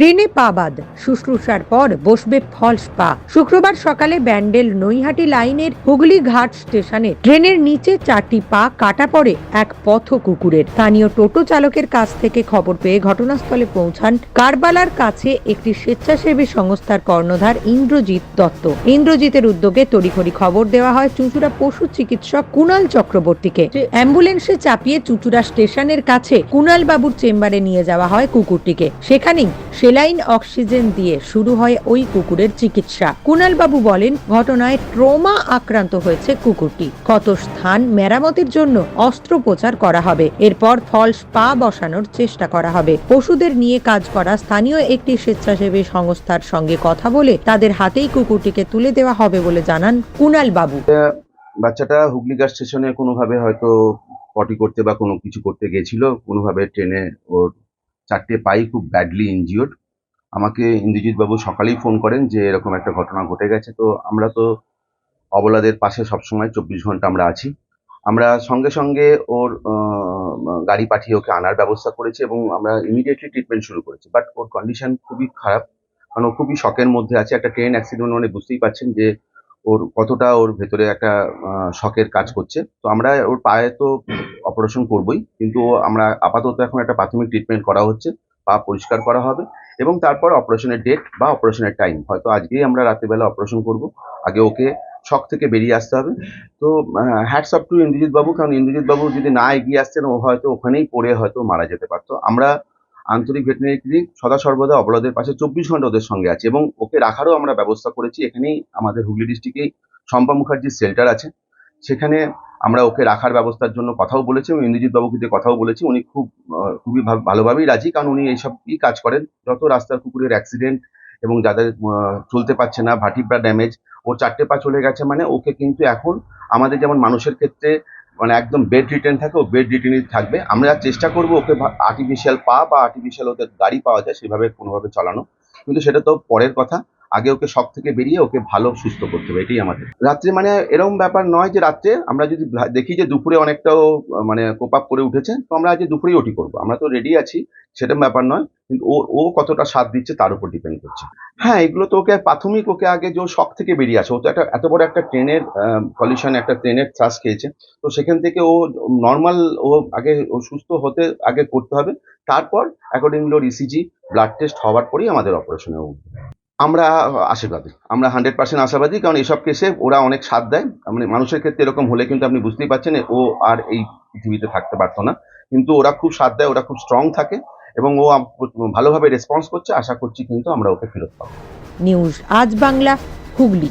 ট্রেনে পা বাদ। শুশ্রূষার পর বসবে ফলস পা। শুক্রবার সকালে ব্যান্ডেল নৈহাটি লাইনের হুগলি ঘাট স্টেশনে ট্রেনের নিচে চারটি পা কাটা পড়ে এক পথ কুকুরের। স্থানীয় টোটো চালকের কাছ থেকে খবর পেয়ে ঘটনাস্থলে পৌঁছান কারবালার কাছে একটি স্বেচ্ছাসেবী সংস্থার কর্ণধার ইন্দ্রজিৎ দত্ত। ইন্দ্রজিতের উদ্যোগে তড়িঘড়ি খবর দেওয়া হয় চুঁচুড়া পশু চিকিৎসক কুণাল চক্রবর্তীকে। অ্যাম্বুলেন্সে চাপিয়ে চুঁচুড়া স্টেশনের কাছে কুণাল বাবুর চেম্বারে নিয়ে যাওয়া হয় কুকুরটিকে। সেখানেই সেলাইন অক্সিজেন দিয়ে শুরু হয় ওই কুকুরের চিকিৎসা। কুণাল বাবু বলেন, ঘটনায় ট্রমা আক্রান্ত হয়েছে কুকুরটি। ক্ষত স্থান মেরামতির জন্য অস্ত্রোপচার করা হবে। এরপর ফলস পা বসানোর চেষ্টা করা হবে। পশুদের নিয়ে কাজ করা স্থানীয় একটি স্বেচ্ছাসেবী সংস্থার সঙ্গে কথা বলে তাদের হাতেই কুকুরটিকে তুলে দেওয়া হবে বলে জানান কুণাল বাবু বাচ্চাটা হুগলিঘাট স্টেশনে কোনোভাবে হয়তো পটি করতে বা কোনো কিছু করতে গেছিল। কোনোভাবে ট্রেনে ওর চারটে পাই খুব ব্যাডলি ইনজিওর্ড আমাকে ইন্দ্রজিৎ বাবু সকালেই ফোন করেন যে এরকম একটা ঘটনা ঘটে গেছে। তো আমরা তো অবলাদের পাশে সবসময় চব্বিশ ঘণ্টা আমরা আছি। আমরা সঙ্গে সঙ্গে ওর গাড়ি পাঠিয়ে ওকে আনার ব্যবস্থা করেছি এবং আমরা ইমিডিয়েটলি ট্রিটমেন্ট শুরু করেছি। বাট ওর কন্ডিশন খুবই খারাপ। কারণ ও খুবই শখের মধ্যে আছে। একটা ট্রেন অ্যাক্সিডেন্ট মানে বুঝতেই পারছেন যে ওর কতটা ওর ভেতরে একটা শখের কাজ করছে। তো আমরা ওর পায়ে তো অপারেশন করবই। কিন্তু আমরা আপাতত এখন একটা প্রাথমিক ট্রিটমেন্ট করা হচ্ছে। পা পরিষ্কার করা হবে এবং তারপর অপারেশনের ডেট বা অপারেশনের টাইম হয়তো আজকেই আমরা রাত্রিবেলা অপারেশন করব। আগে ওকে শখ থেকে বেরিয়ে আসতে হবে। তো হ্যাটস আপ টু ইন্দ্রজিৎ বাবু। কারণ ইন্দ্রজিৎ বাবু যদি না এগিয়ে আসতেন, ও হয়তো ওখানেই পড়ে হয়তো মারা যেতে পারতো। আমরা আন্তরিক ভেটেরিনারি ক্লিনিক সদা সর্বদা অবলাদের পাশে চব্বিশ ঘণ্টা ওদের সঙ্গে আছে এবং ওকে রাখারও আমরা ব্যবস্থা করেছি। এখানেই আমাদের হুগলি ডিস্ট্রিক্টেই শম্পা মুখার্জির সেল্টার আছে। সেখানে আমরা ওকে রাখার ব্যবস্থার জন্য কথাও বলেছি, এবং ইন্দ্রজিৎ বাবুকে দিয়ে কথাও বলেছি, উনি খুব খুবই ভালোভাবেই রাজি, কারণ উনি এইসবই কাজ করেন। যত রাস্তার কুকুরের অ্যাক্সিডেন্ট এবং যাদের চলতে পারছে না ভাটিব্রা ড্যামেজ ওর চারটে পা চলে গেছে মানে ওকে কিন্তু এখন আমাদের যেমন মানুষের ক্ষেত্রে মানে একদম বেড রিটেন থাকে, ও বেড রিটেনই থাকবে। আমরা চেষ্টা করব ওকে আর্টিফিশিয়াল পা বা আর্টিফিশিয়াল ওদের গাড়ি পাওয়া যায়, সেভাবে কোনোভাবে চালানো। কিন্তু সেটা তো পরের কথা। আগে ওকে শখ থেকে বেরিয়ে ওকে ভালো, সুস্থ করতে হবে, এটাই আমাদের। রাত্রে মানে এরকম ব্যাপার নয় যে রাত্রে আমরা যদি দেখি যে দুপুরে অনেকটাও মানে কোপ আপ করে উঠেছে, তো আমরা আজ দুপুরেই ওটি করব। আমরা তো রেডি আছি সেটা ব্যাপার নয়, কিন্তু ও ও কতটা স্বাদ দিচ্ছে তার উপর ডিপেন্ড করছে। হ্যাঁ এগুলো তো ওকে প্রাথমিক, ওকে আগে যে শখ থেকে বেরিয়ে আসে, ও তো একটা, এত বড় একটা ট্রেনের পলিউশন একটা ট্রেনের শ্বাস খেয়েছে, তো সেখান থেকে ও নর্মাল ও আগে ও সুস্থ হতে আগে করতে হবে, তারপর অ্যাকর্ডিংলি ওর ইসিজি ব্লাড টেস্ট হওয়ার পরেই আমাদের অপারেশনে উঠবে। আমরা আশীর্বাদী, আমরা হান্ড্রেড পার্সেন্ট আশাবাদী, কারণ এসব কেসে ওরা অনেক সাথ দেয়। মানে মানুষের ক্ষেত্রে এরকম হলে কিন্তু আপনি বুঝতেই পারছেন ও আর এই পৃথিবীতে থাকতে পারতো না। কিন্তু ওরা খুব সাথ দেয়, ওরা খুব স্ট্রং থাকে এবং ও ভালোভাবে রেসপন্স করছে। আশা করছি কিন্তু আমরা ওকে ফেরত পাবো। নিউজ আজ বাংলা, হুগলি।